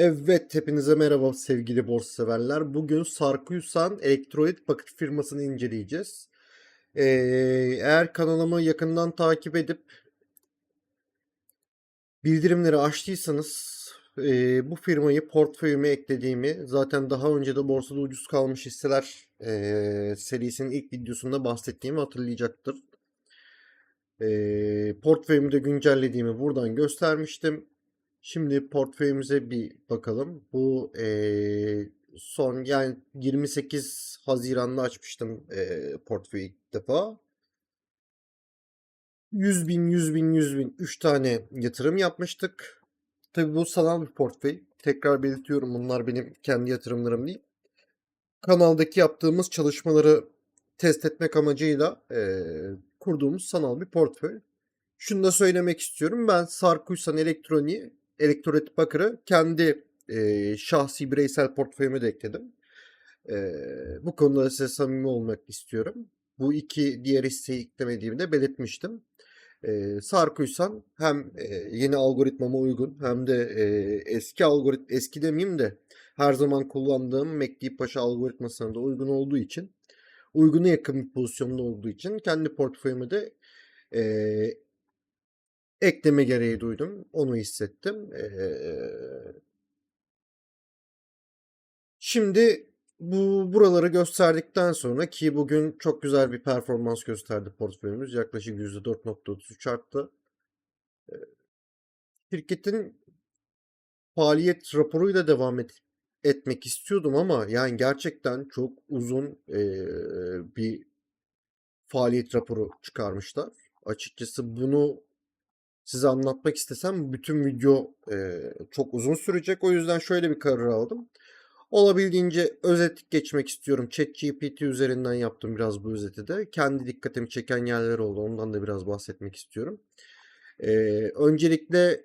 Evet, hepinize merhaba sevgili borsa severler. Bugün Sarkuysan Elektrolit Paket firmasını inceleyeceğiz. Ee, eğer kanalımı yakından takip edip bildirimleri açtıysanız e, bu firmayı portföyüme eklediğimi zaten daha önce de borsada ucuz kalmış hisseler e, serisinin ilk videosunda bahsettiğimi hatırlayacaktır. E, portföyümü de güncellediğimi buradan göstermiştim. Şimdi portföyümüze bir bakalım. Bu eee, son yani 28 Haziran'da açmıştım eee portföyü ilk defa. 100 bin, 100 bin, 100 bin 3 tane yatırım yapmıştık. Tabii bu sanal bir portföy. Tekrar belirtiyorum bunlar benim kendi yatırımlarım değil. Kanaldaki yaptığımız çalışmaları test etmek amacıyla eee, kurduğumuz sanal bir portföy. Şunu da söylemek istiyorum. Ben Sarkuysan Elektroniği, Elektrolit Bakır'ı kendi eee, şahsi bireysel portföyüme de ekledim. Eee, bu konuda size samimi olmak istiyorum. Bu iki diğer hisseyi eklemediğimi de belirtmiştim. Eee Sarkuysan hem eee, yeni algoritmama uygun hem de eee, eski algorit eski demeyeyim de her zaman kullandığım MACD Paşa algoritmasına da uygun olduğu için uyguna yakın bir pozisyonda olduğu için kendi portföyüme de eee, ekleme gereği duydum. Onu hissettim. Şimdi bu buraları gösterdikten sonra ki bugün çok güzel bir performans gösterdi portföyümüz. Yaklaşık %4.33 arttı. Eee, şirketin faaliyet raporuyla devam et, etmek istiyordum ama yani gerçekten çok uzun eee, bir faaliyet raporu çıkarmışlar. Açıkçası bunu size anlatmak istesem bütün video eee, çok uzun sürecek. O yüzden şöyle bir karar aldım. Olabildiğince özet geçmek istiyorum. ChatGPT üzerinden yaptım biraz bu özeti de. Kendi dikkatimi çeken yerler oldu. Ondan da biraz bahsetmek istiyorum. Eee, öncelikle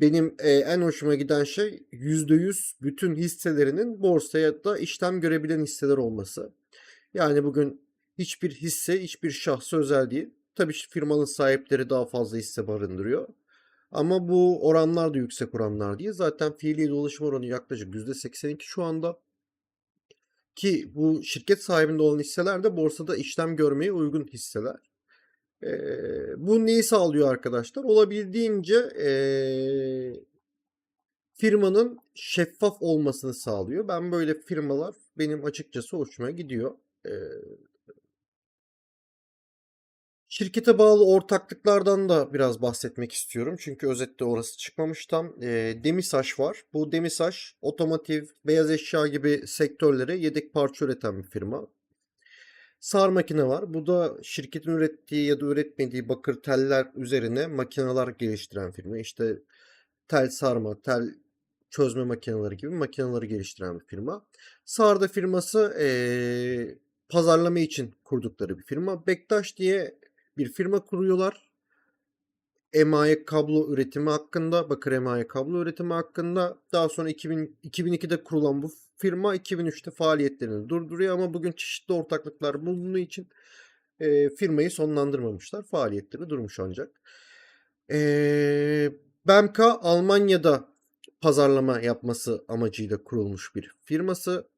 benim eee, en hoşuma giden şey %100 bütün hisselerinin borsaya da işlem görebilen hisseler olması. Yani bugün hiçbir hisse hiçbir şahsa özel değil. Tabii firmanın sahipleri daha fazla hisse barındırıyor. Ama bu oranlar da yüksek oranlar değil. Zaten fiili dolaşım oranı yaklaşık %82 şu anda. Ki bu şirket sahibinde olan hisseler de borsada işlem görmeye uygun hisseler. Eee, bu neyi sağlıyor arkadaşlar? Olabildiğince eee, firmanın şeffaf olmasını sağlıyor. Ben böyle firmalar benim açıkçası hoşuma gidiyor. Eee, Şirkete bağlı ortaklıklardan da biraz bahsetmek istiyorum. Çünkü özette orası çıkmamış tam. Eee Demisaş var. Bu Demisaş otomotiv, beyaz eşya gibi sektörlere yedek parça üreten bir firma. Sar makine var. Bu da şirketin ürettiği ya da üretmediği bakır teller üzerine makineler geliştiren firma. İşte tel sarma, tel çözme makineleri gibi makineleri geliştiren bir firma. Sarda firması eee, pazarlama için kurdukları bir firma. Bektaş diye bir firma kuruyorlar. Emaye kablo üretimi hakkında, bakır emaye kablo üretimi hakkında. Daha sonra 2000, 2002'de kurulan bu firma 2003'te faaliyetlerini durduruyor ama bugün çeşitli ortaklıklar bulunduğu için e, firmayı sonlandırmamışlar. Faaliyetleri durmuş ancak. E, BMK Almanya'da pazarlama yapması amacıyla kurulmuş bir firması.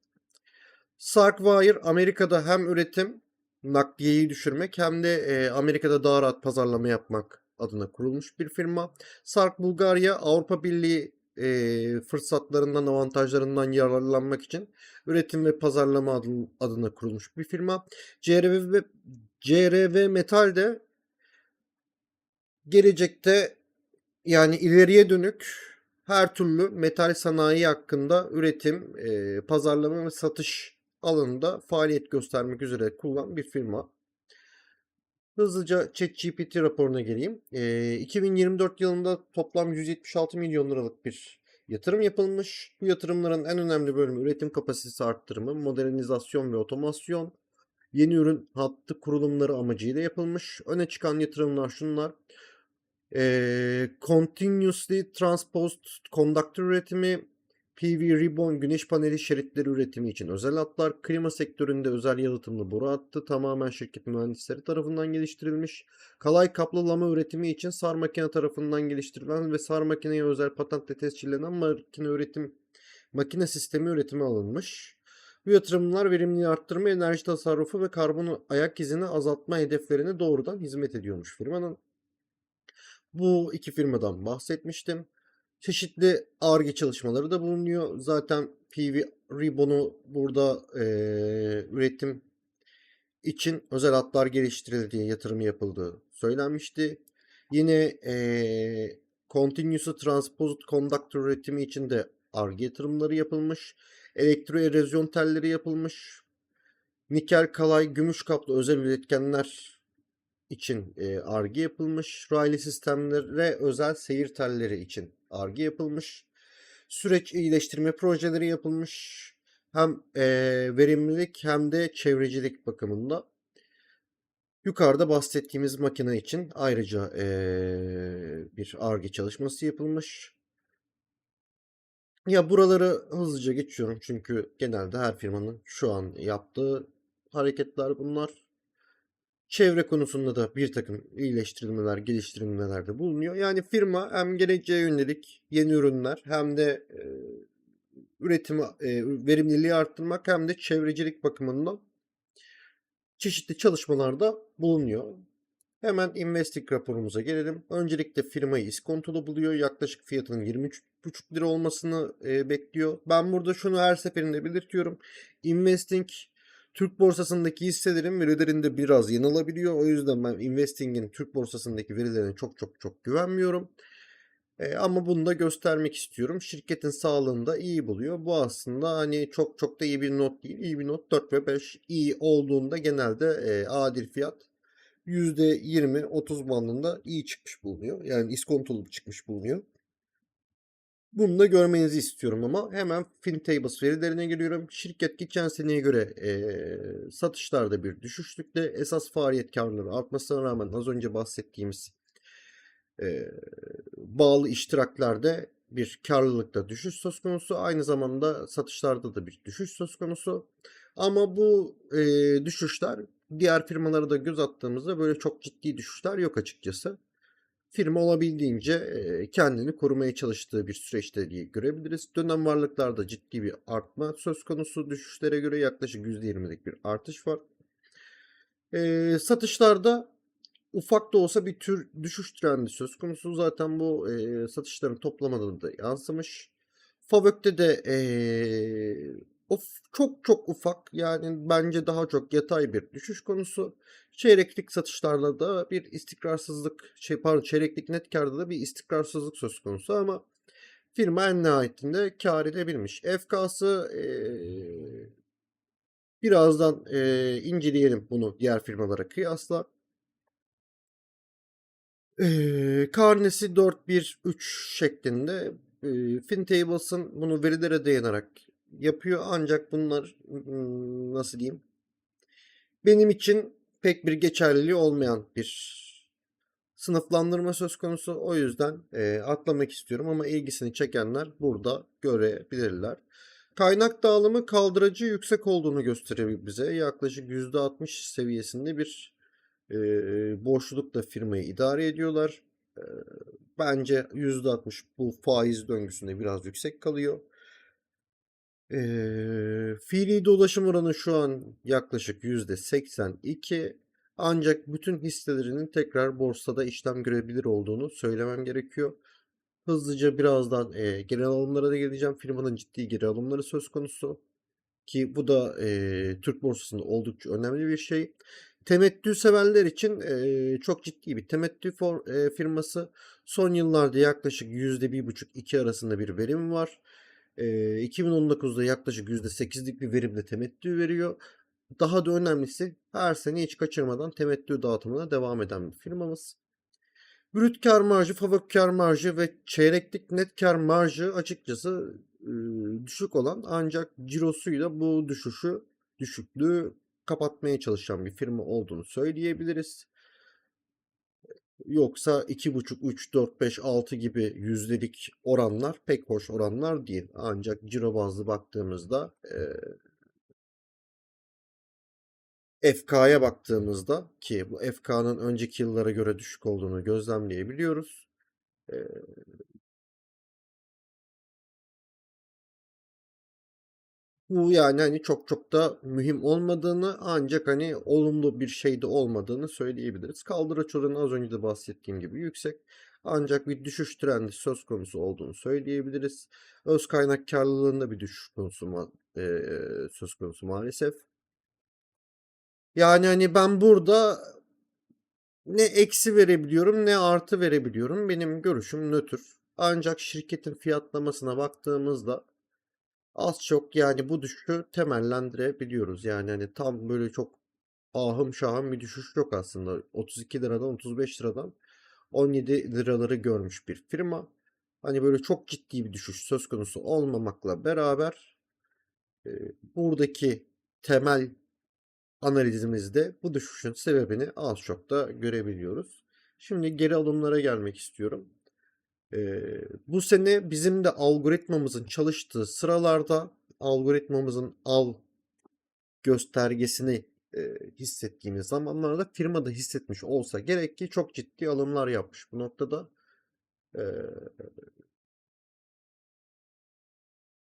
Sarkwire Amerika'da hem üretim nakliyeyi düşürmek hem de e, Amerika'da daha rahat pazarlama yapmak adına kurulmuş bir firma. Sark Bulgarya Avrupa Birliği e, fırsatlarından, avantajlarından yararlanmak için üretim ve pazarlama adı- adına kurulmuş bir firma. CRV, ve- CRV Metal de gelecekte yani ileriye dönük her türlü metal sanayi hakkında üretim, e, pazarlama ve satış alanında faaliyet göstermek üzere kullanan bir firma. Hızlıca ChatGPT raporuna geleyim. E, 2024 yılında toplam 176 milyon liralık bir yatırım yapılmış. Bu yatırımların en önemli bölümü üretim kapasitesi arttırımı, modernizasyon ve otomasyon, yeni ürün hattı kurulumları amacıyla yapılmış. Öne çıkan yatırımlar şunlar. Eee, Continuously Transposed Conductor üretimi, PV Ribbon güneş paneli şeritleri üretimi için özel hatlar, klima sektöründe özel yalıtımlı boru hattı tamamen şirket mühendisleri tarafından geliştirilmiş. Kalay kaplama üretimi için SAR makine tarafından geliştirilen ve SAR makineye özel patentle tescillenen makine üretim makine sistemi üretimi alınmış. Bu yatırımlar verimliliği arttırma, enerji tasarrufu ve karbon ayak izini azaltma hedeflerine doğrudan hizmet ediyormuş firmanın. Bu iki firmadan bahsetmiştim. Çeşitli ARGE çalışmaları da bulunuyor. Zaten PV Ribbon'u burada eee, üretim için özel hatlar geliştirildiği, yatırım yapıldığı söylenmişti. Yine eee Continuous Transposed Conductor üretimi için de ARGE yatırımları yapılmış. Elektroerozyon telleri yapılmış. Nikel, kalay, gümüş kaplı özel üretkenler için e, ARGE yapılmış. Raylı sistemlere özel seyir telleri için ARGE yapılmış. Süreç iyileştirme projeleri yapılmış. Hem e, verimlilik hem de çevrecilik bakımında. Yukarıda bahsettiğimiz makine için ayrıca e, bir ARGE çalışması yapılmış. Ya buraları hızlıca geçiyorum çünkü genelde her firmanın şu an yaptığı hareketler bunlar. Çevre konusunda da bir takım iyileştirilmeler, geliştirilmelerde bulunuyor. Yani firma hem geleceğe yönelik yeni ürünler hem de e, üretimi, e, verimliliği arttırmak hem de çevrecilik bakımından çeşitli çalışmalarda bulunuyor. Hemen investing raporumuza gelelim. Öncelikle firmayı iskontolu buluyor. Yaklaşık fiyatının 23,5 lira olmasını e, bekliyor. Ben burada şunu her seferinde belirtiyorum. Investing Türk borsasındaki hisselerin verilerinde biraz yanılabiliyor. O yüzden ben Investing'in Türk borsasındaki verilerine çok çok çok güvenmiyorum. E, ama bunu da göstermek istiyorum. Şirketin sağlığını da iyi buluyor. Bu aslında hani çok çok da iyi bir not değil. İyi bir not 4 ve 5. İyi olduğunda genelde e, adil fiyat %20-30 bandında iyi çıkmış bulunuyor. Yani iskontolu çıkmış bulunuyor. Bunu da görmenizi istiyorum ama hemen FinTables verilerine geliyorum. Şirket geçen seneye göre eee, satışlarda bir düşüşlükte esas faaliyet karları artmasına rağmen az önce bahsettiğimiz eee, bağlı iştiraklerde bir karlılıkta düşüş söz konusu. Aynı zamanda satışlarda da bir düşüş söz konusu. Ama bu eee, düşüşler diğer firmalara da göz attığımızda böyle çok ciddi düşüşler yok açıkçası. Firma olabildiğince kendini korumaya çalıştığı bir süreçte diye görebiliriz. Dönem varlıklarda ciddi bir artma söz konusu. Düşüşlere göre yaklaşık %20'lik bir artış var. E, satışlarda ufak da olsa bir tür düşüş trendi söz konusu. Zaten bu e, satışların toplamada da yansımış. Favök'te de e, of, çok çok ufak yani bence daha çok yatay bir düşüş konusu. Çeyreklik satışlarla da bir istikrarsızlık, şey pardon çeyreklik net karda da bir istikrarsızlık söz konusu ama firma en nihayetinde kar edebilmiş. FK'sı eee, birazdan eee, inceleyelim bunu diğer firmalara kıyasla. Eee karnesi 4-1-3 şeklinde. Eee FinTables'ın bunu verilere dayanarak yapıyor ancak bunlar nasıl diyeyim benim için pek bir geçerliliği olmayan bir sınıflandırma söz konusu. O yüzden e, atlamak istiyorum ama ilgisini çekenler burada görebilirler. Kaynak dağılımı kaldırıcı yüksek olduğunu gösteriyor bize. Yaklaşık %60 seviyesinde bir e, boşlukla firmayı idare ediyorlar. E, bence %60 bu faiz döngüsünde biraz yüksek kalıyor. Eee, fiili dolaşım oranı şu an yaklaşık %82 ancak bütün hisselerinin tekrar borsada işlem görebilir olduğunu söylemem gerekiyor. Hızlıca birazdan eee, geri alımlara da geleceğim. Firmanın ciddi geri alımları söz konusu ki bu da eee, Türk borsasında oldukça önemli bir şey. Temettü severler için eee, çok ciddi bir temettü for, eee, firması. Son yıllarda yaklaşık %1,5-2 arasında bir verim var. Eee, 2019'da yaklaşık %8'lik bir verimle temettü veriyor. Daha da önemlisi her sene hiç kaçırmadan temettü dağıtımına devam eden bir firmamız. Brüt kar marjı, fabrik kar marjı ve çeyreklik net kar marjı açıkçası düşük olan ancak cirosuyla bu düşüşü, düşüklüğü kapatmaya çalışan bir firma olduğunu söyleyebiliriz. Yoksa 2,5, 3, 4, 5, 6 gibi yüzdelik oranlar pek hoş oranlar değil. Ancak ciro bazlı baktığımızda e, FK'ya baktığımızda ki bu FK'nın önceki yıllara göre düşük olduğunu gözlemleyebiliyoruz. Bu yani hani çok çok da mühim olmadığını ancak hani olumlu bir şey de olmadığını söyleyebiliriz. Kaldıraç oranı az önce de bahsettiğim gibi yüksek. Ancak bir düşüş trendi söz konusu olduğunu söyleyebiliriz. Öz kaynak karlılığında bir düşüş konusu eee, söz konusu maalesef. Yani hani ben burada ne eksi verebiliyorum ne artı verebiliyorum. Benim görüşüm nötr. Ancak şirketin fiyatlamasına baktığımızda Az çok yani bu düşüşü temellendirebiliyoruz. Yani hani tam böyle çok ahım şahım bir düşüş yok aslında. 32 liradan 35 liradan 17 liraları görmüş bir firma. Hani böyle çok ciddi bir düşüş söz konusu olmamakla beraber e, buradaki temel analizimizde bu düşüşün sebebini az çok da görebiliyoruz. Şimdi geri alımlara gelmek istiyorum. Ee, bu sene bizim de algoritmamızın çalıştığı sıralarda algoritmamızın al göstergesini e, hissettiğimiz zamanlarda firmada hissetmiş olsa gerek ki çok ciddi alımlar yapmış bu noktada. Ee,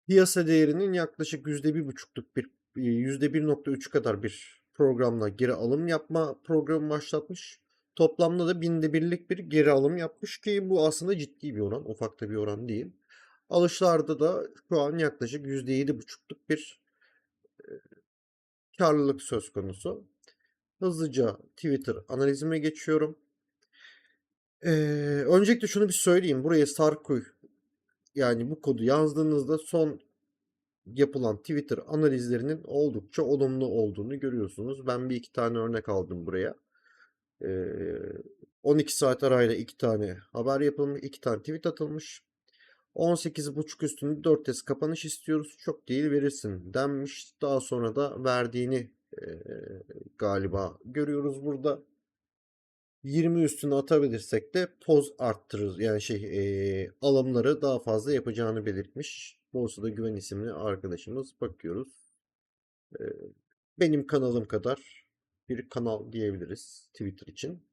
piyasa değerinin yaklaşık %1,5'luk bir %1,3 kadar bir programla geri alım yapma programı başlatmış. Toplamda da binde birlik bir geri alım yapmış ki bu aslında ciddi bir oran. Ufak da bir oran değil. Alışlarda da şu an yaklaşık %7,5'luk bir karlılık söz konusu. Hızlıca Twitter analizime geçiyorum. Ee, öncelikle şunu bir söyleyeyim. Buraya Sarkuy yani bu kodu yazdığınızda son yapılan Twitter analizlerinin oldukça olumlu olduğunu görüyorsunuz. Ben bir iki tane örnek aldım buraya. 12 saat arayla 2 tane haber yapılmış, 2 tane tweet atılmış. 18.5 üstünde 4 test kapanış istiyoruz. Çok değil verirsin denmiş. Daha sonra da verdiğini e, galiba görüyoruz burada. 20 üstüne atabilirsek de poz arttırır. Yani şey e, alımları daha fazla yapacağını belirtmiş. Borsada Güven isimli arkadaşımız bakıyoruz. E, benim kanalım kadar bir kanal diyebiliriz Twitter için.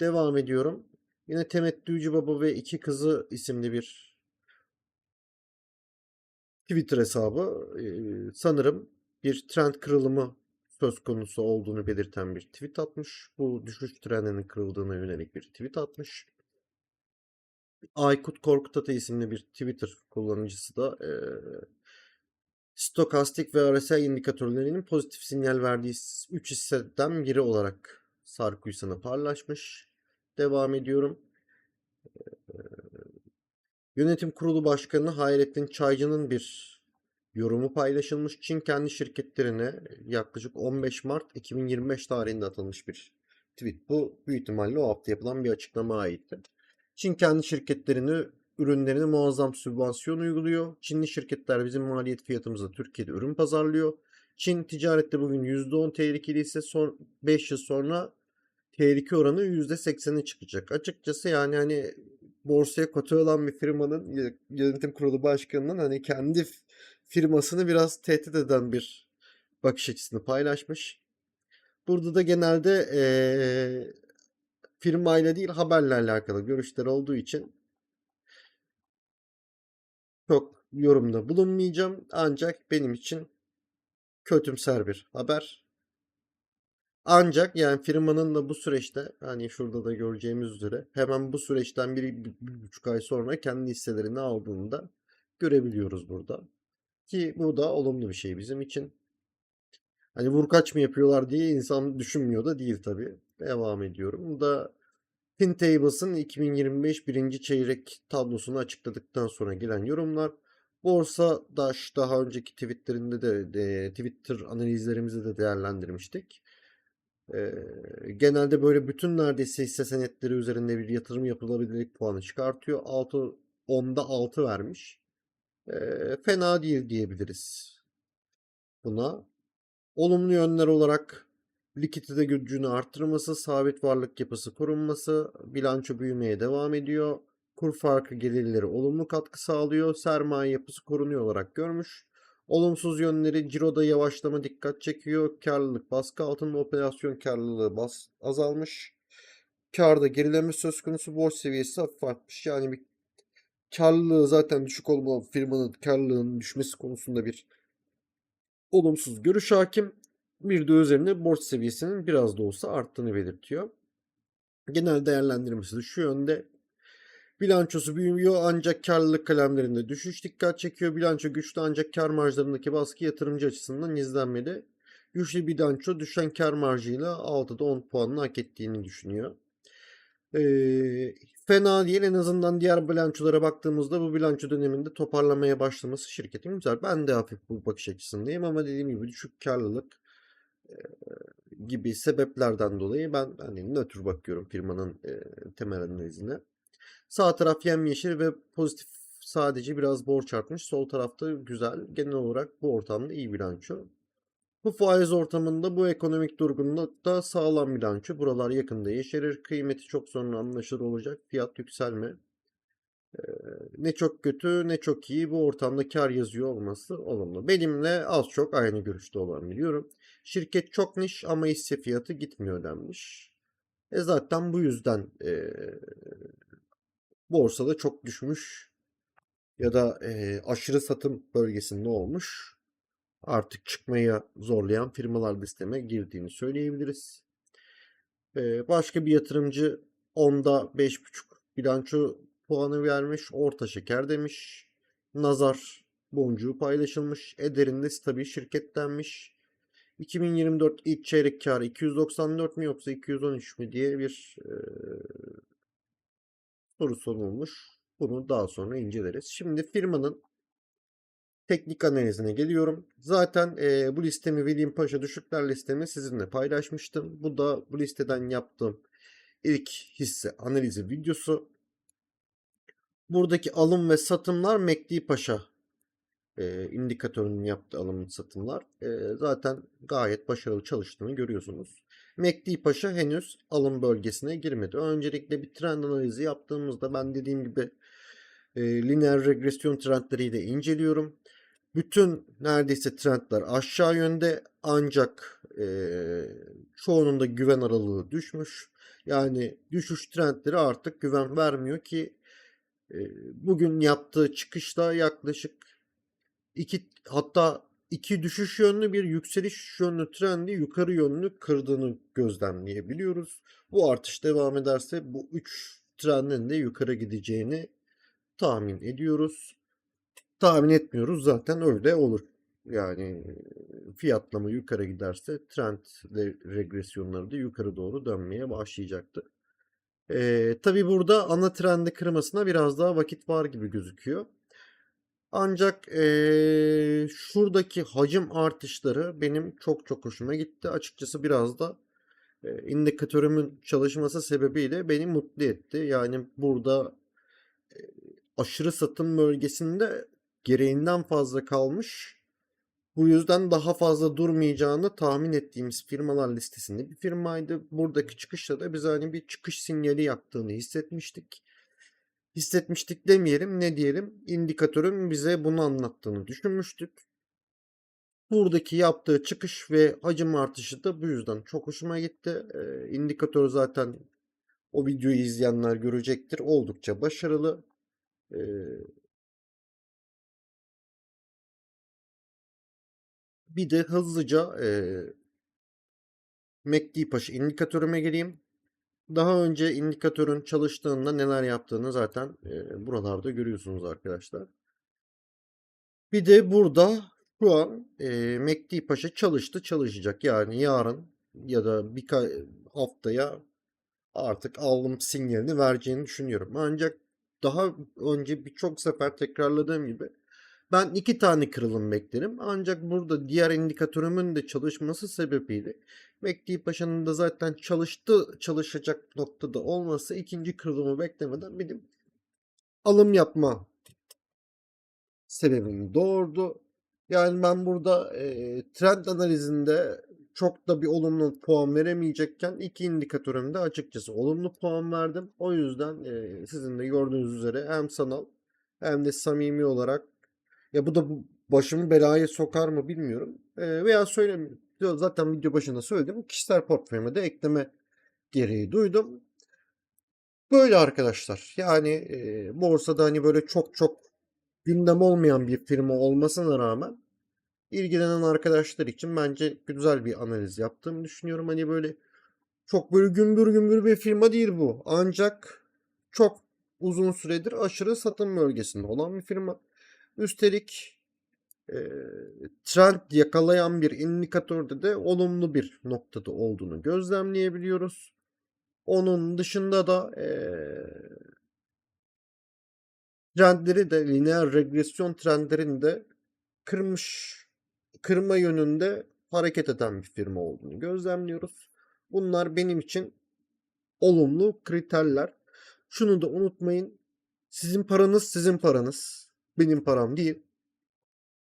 Devam ediyorum. Yine Temettücü Baba ve iki kızı isimli bir Twitter hesabı. Ee, sanırım bir trend kırılımı söz konusu olduğunu belirten bir tweet atmış. Bu düşüş trendinin kırıldığına yönelik bir tweet atmış. Aykut Korkut isimli bir Twitter kullanıcısı da e, stokastik ve RSI indikatörlerinin pozitif sinyal verdiği 3 hisseden biri olarak Sarkuysan'ı paylaşmış. Devam ediyorum. Yönetim Kurulu Başkanı Hayrettin Çaycı'nın bir yorumu paylaşılmış. Çin kendi şirketlerine yaklaşık 15 Mart 2025 tarihinde atılmış bir tweet. Bu büyük ihtimalle o hafta yapılan bir açıklama aitti. Çin kendi şirketlerini ürünlerine muazzam sübvansiyon uyguluyor. Çinli şirketler bizim maliyet fiyatımızla Türkiye'de ürün pazarlıyor. Çin ticarette bugün %10 tehlikeli ise son 5 yıl sonra tehlike oranı %80'e çıkacak. Açıkçası yani hani borsaya kote olan bir firmanın yönetim kurulu başkanının hani kendi firmasını biraz tehdit eden bir bakış açısını paylaşmış. Burada da genelde ee, firmayla değil haberle alakalı görüşler olduğu için çok yorumda bulunmayacağım. Ancak benim için kötümser bir haber. Ancak yani firmanın da bu süreçte hani şurada da göreceğimiz üzere hemen bu süreçten bir, bir, bir buçuk ay sonra kendi hisselerini aldığını da görebiliyoruz burada. Ki bu da olumlu bir şey bizim için. Hani vurkaç mı yapıyorlar diye insan düşünmüyor da değil tabii. Devam ediyorum. Bu da FinTables'ın 2025 birinci çeyrek tablosunu açıkladıktan sonra gelen yorumlar. Borsa Daş daha önceki tweetlerinde de, de Twitter analizlerimizde de değerlendirmiştik. Ee, genelde böyle bütün neredeyse hisse senetleri üzerinde bir yatırım yapılabilirlik puanı çıkartıyor. 6 10'da 6 vermiş. Ee, fena değil diyebiliriz buna. Olumlu yönler olarak likidite gücünü arttırması, sabit varlık yapısı korunması, bilanço büyümeye devam ediyor. Kur farkı gelirleri olumlu katkı sağlıyor. Sermaye yapısı korunuyor olarak görmüş. Olumsuz yönleri ciroda yavaşlama dikkat çekiyor. Karlılık baskı altında operasyon karlılığı bas azalmış. Karda gerileme söz konusu borç seviyesi hafif artmış. Yani bir karlılığı zaten düşük olma firmanın karlılığının düşmesi konusunda bir olumsuz görüş hakim. Bir de üzerine borç seviyesinin biraz da olsa arttığını belirtiyor. Genel değerlendirmesi de şu yönde. Bilançosu büyümüyor ancak karlılık kalemlerinde düşüş dikkat çekiyor. Bilanço güçlü ancak kar marjlarındaki baskı yatırımcı açısından izlenmedi. Güçlü bilanço düşen kar marjıyla 6'da 10 puanını hak ettiğini düşünüyor. Ee, fena değil en azından diğer bilançolara baktığımızda bu bilanço döneminde toparlamaya başlaması şirketin güzel. Ben de hafif bu bakış açısındayım ama dediğim gibi düşük karlılık e, gibi sebeplerden dolayı ben hani nötr bakıyorum firmanın e, temel analizine. Sağ taraf yemyeşil ve pozitif sadece biraz borç artmış. Sol tarafta güzel. Genel olarak bu ortamda iyi bilanço. Bu faiz ortamında bu ekonomik durgunlukta sağlam bilanço. Buralar yakında yeşerir. Kıymeti çok sonra anlaşılır olacak. Fiyat yükselme. Ee, ne çok kötü ne çok iyi bu ortamda kar yazıyor olması olumlu. Benimle az çok aynı görüşte olan biliyorum. Şirket çok niş ama hisse fiyatı gitmiyor denmiş. E zaten bu yüzden e, borsada çok düşmüş ya da e, aşırı satım bölgesinde olmuş. Artık çıkmaya zorlayan firmalar listeme girdiğini söyleyebiliriz. E, başka bir yatırımcı onda 5.5 bilanço puanı vermiş. Orta şeker demiş. Nazar boncuğu paylaşılmış. Eder'in de stabil şirket denmiş. 2024 ilk çeyrek karı 294 mi yoksa 213 mi diye bir e, soru sorulmuş. Bunu daha sonra inceleriz. Şimdi firmanın teknik analizine geliyorum. Zaten e, bu listemi William Paşa düşükler listemi sizinle paylaşmıştım. Bu da bu listeden yaptığım ilk hisse analizi videosu. Buradaki alım ve satımlar Mekdi Paşa e, indikatörünün yaptığı alım satımlar. E, zaten gayet başarılı çalıştığını görüyorsunuz. Mekdi Paşa henüz alım bölgesine girmedi. Öncelikle bir trend analizi yaptığımızda ben dediğim gibi e, lineer regresyon trendleriyle inceliyorum. Bütün neredeyse trendler aşağı yönde ancak e, çoğunun da güven aralığı düşmüş. Yani düşüş trendleri artık güven vermiyor ki e, bugün yaptığı çıkışta yaklaşık iki hatta iki düşüş yönlü bir yükseliş yönlü trendi yukarı yönlü kırdığını gözlemleyebiliyoruz. Bu artış devam ederse bu üç trendin de yukarı gideceğini tahmin ediyoruz. Tahmin etmiyoruz zaten öyle olur. Yani fiyatlama yukarı giderse trend regresyonları da yukarı doğru dönmeye başlayacaktır. Ee, tabii burada ana trendi kırmasına biraz daha vakit var gibi gözüküyor. Ancak eee, şuradaki hacim artışları benim çok çok hoşuma gitti. Açıkçası biraz da eee, indikatörümün çalışması sebebiyle beni mutlu etti. Yani burada eee, aşırı satım bölgesinde gereğinden fazla kalmış. Bu yüzden daha fazla durmayacağını tahmin ettiğimiz firmalar listesinde bir firmaydı. Buradaki çıkışta da biz hani bir çıkış sinyali yaktığını hissetmiştik hissetmiştik demeyelim ne diyelim indikatörün bize bunu anlattığını düşünmüştük. Buradaki yaptığı çıkış ve hacim artışı da bu yüzden çok hoşuma gitti. Ee, zaten o videoyu izleyenler görecektir. Oldukça başarılı. Bir de hızlıca MACD Paşa indikatörüme geleyim. Daha önce indikatörün çalıştığında neler yaptığını zaten e, buralarda görüyorsunuz arkadaşlar. Bir de burada şu an e, Mekdi Paşa çalıştı çalışacak. Yani yarın ya da bir haftaya artık alım sinyalini vereceğini düşünüyorum. Ancak daha önce birçok sefer tekrarladığım gibi ben iki tane kırılım beklerim. Ancak burada diğer indikatörümün de çalışması sebebiyle Mekdi Paşa'nın da zaten çalıştı çalışacak noktada olması ikinci kırılımı beklemeden benim alım yapma sebebimi doğurdu. Yani ben burada eee, trend analizinde çok da bir olumlu puan veremeyecekken iki indikatörümde açıkçası olumlu puan verdim. O yüzden eee, sizin de gördüğünüz üzere hem sanal hem de samimi olarak ya bu da bu başımı belaya sokar mı bilmiyorum. Eee, veya söylemiyorum. Zaten video başında söyledim. Kişisel portföyüme de ekleme gereği duydum. Böyle arkadaşlar. Yani eee, borsada hani böyle çok çok gündem olmayan bir firma olmasına rağmen ilgilenen arkadaşlar için bence güzel bir analiz yaptığımı düşünüyorum. Hani böyle çok böyle gümbür gümbür bir firma değil bu. Ancak çok uzun süredir aşırı satım bölgesinde olan bir firma. Üstelik eee, trend yakalayan bir indikatörde de olumlu bir noktada olduğunu gözlemleyebiliyoruz. Onun dışında da eee trendleri de lineer regresyon trendlerini de kırmış kırma yönünde hareket eden bir firma olduğunu gözlemliyoruz. Bunlar benim için olumlu kriterler. Şunu da unutmayın. Sizin paranız sizin paranız. Benim param değil.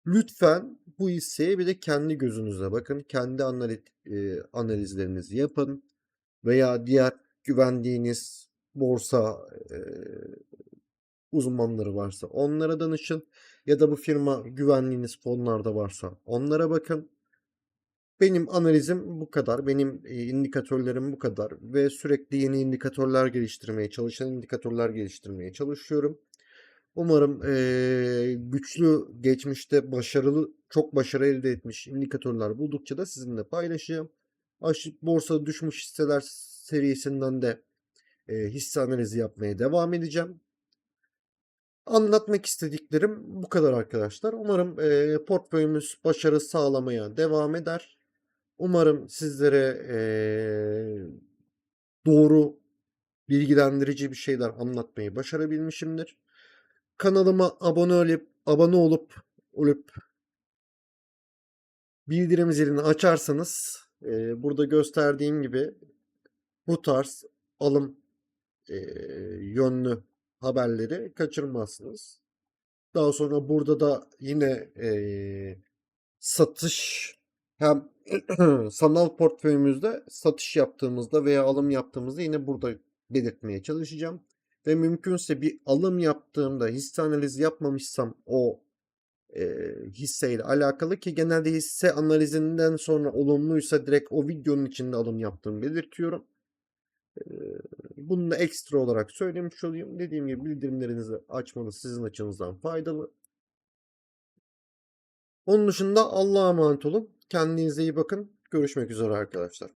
Lütfen bu hisseye bir de kendi gözünüzle bakın. Kendi analiz, e, analizlerinizi yapın. Veya diğer güvendiğiniz borsa e, uzmanları varsa onlara danışın. Ya da bu firma güvenliğiniz fonlarda varsa onlara bakın. Benim analizim bu kadar. Benim e, indikatörlerim bu kadar. Ve sürekli yeni indikatörler geliştirmeye, çalışan indikatörler geliştirmeye çalışıyorum. Umarım e, güçlü geçmişte başarılı, çok başarı elde etmiş indikatörler buldukça da sizinle paylaşacağım. Aşı, borsa düşmüş hisseler serisinden de e, hisse analizi yapmaya devam edeceğim. Anlatmak istediklerim bu kadar arkadaşlar. Umarım e, portföyümüz başarı sağlamaya devam eder. Umarım sizlere e, doğru, bilgilendirici bir şeyler anlatmayı başarabilmişimdir. Kanalıma abone olup abone olup olup bildirim zilini açarsanız e, burada gösterdiğim gibi bu tarz alım e, yönlü haberleri kaçırmazsınız. Daha sonra burada da yine e, satış hem sanal portföyümüzde satış yaptığımızda veya alım yaptığımızda yine burada belirtmeye çalışacağım. Ve mümkünse bir alım yaptığımda hisse analizi yapmamışsam o e, hisseyle alakalı ki genelde hisse analizinden sonra olumluysa direkt o videonun içinde alım yaptığımı belirtiyorum. E, bunu da ekstra olarak söylemiş olayım. Dediğim gibi bildirimlerinizi açmanız sizin açınızdan faydalı. Onun dışında Allah'a emanet olun. Kendinize iyi bakın. Görüşmek üzere arkadaşlar.